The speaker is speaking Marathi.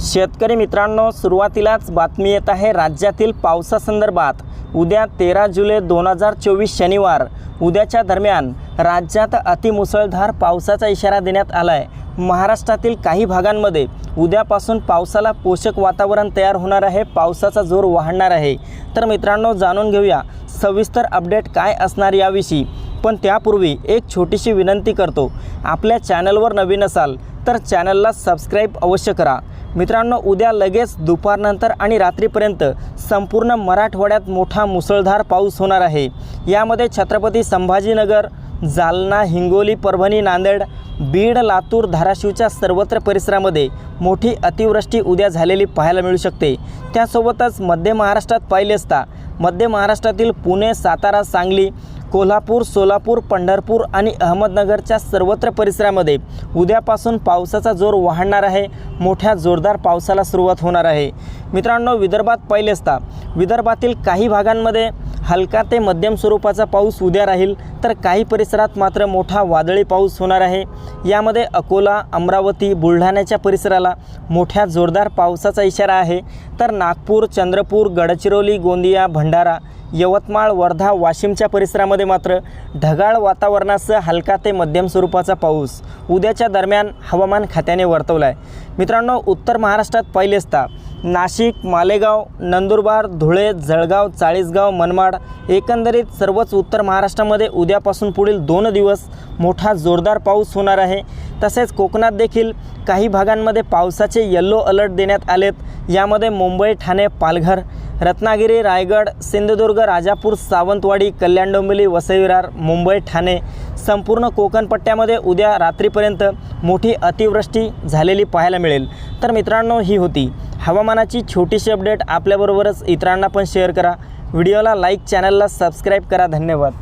शेतकरी मित्रांनो सुरुवातीलाच बातमी येत आहे राज्यातील पावसासंदर्भात. उद्या तेरा जुलै दोन हजार चोवीस शनिवार. उद्याच्या दरम्यान राज्यात अतिमुसळधार पावसाचा इशारा देण्यात आला आहे महाराष्ट्रातील काही भागांमध्ये उद्यापासून पावसाला पोषक वातावरण तयार होणार आहे पावसाचा जोर वाढणार आहे. तर मित्रांनो जाणून घेऊया सविस्तर अपडेट काय असणार याविषयी. पण त्यापूर्वी एक छोटीशी विनंती करतो. आपल्या चॅनलवर नवीन असाल तर चॅनलला सबस्क्राईब अवश्य करा. मित्रांनो उद्या लगेच दुपारनंतर आणि रात्रीपर्यंत संपूर्ण मराठवाड्यात मोठा मुसळधार पाऊस होणार आहे. यामध्ये छत्रपती संभाजीनगर जालना हिंगोली परभणी नांदेड बीड लातूर धाराशिवच्या सर्वत्र परिसरामध्ये मोठी अतिवृष्टी उद्या झालेली पाहायला मिळू शकते. त्यासोबतच मध्य महाराष्ट्रात पाहिले असता मध्य महाराष्ट्रातील पुणे सातारा सांगली कोल्हापूर सोलापूर पंढरपूर आणि अहमदनगरच्या सर्वत्र परिसरामध्ये उद्यापासून पावसाचा जोर वाढणार आहे. मोठ्या जोरदार पावसाला सुरुवात होणार आहे. मित्रांनो विदर्भात पाहिले असता विदर्भातील काही भागांमध्ये हलका ते मध्यम स्वरूपाचा पाऊस उद्या राहील तर काही परिसरात मात्र मोठा वादळी पाऊस होणार आहे. यामध्ये अकोला अमरावती बुलढाण्याच्या परिसराला मोठ्या जोरदार पावसाचा इशारा आहे. तर नागपूर चंद्रपूर गडचिरोली गोंदिया भंडारा यवतमाळ वर्धा वाशिमच्या परिसरामध्ये मात्र ढगाळ वातावरणासह हलका ते मध्यम स्वरूपाचा पाऊस उद्याच्या दरम्यान हवामान खात्याने वर्तवला आहे मित्रांनो उत्तर महाराष्ट्रात पाहिले असता नाशिक मालेगाव नंदुरबार धुळे जळगाव चाळीसगाव मनमाड एकंदरीत सर्वच उत्तर महाराष्ट्रामध्ये उद्यापासून पुढील दोन दिवस मोठा जोरदार पाऊस होणार आहे. तसेच कोकणात देखील काही भागांमध्ये पावसाचे येल्लो अलर्ट देण्यात आलेत. यामध्ये मुंबई ठाणे पालघर रत्नागिरी रायगड सिंधुदुर्ग राजापूर सावंतवाडी कल्याण डोंबिवली वसई विरार मुंबई ठाणे. संपूर्ण कोकणपट्ट्यामध्ये उद्या रात्रीपर्यंत मोठी अतिवृष्टी झालेली पाहायला मिळेल. तर मित्रांनो ही होती हवामानाची छोटीशी अपडेट. आपल्याबरोबरच इतरांना पण शेअर करा. व्हिडिओला लाईक चॅनलला सबस्क्राईब करा. धन्यवाद.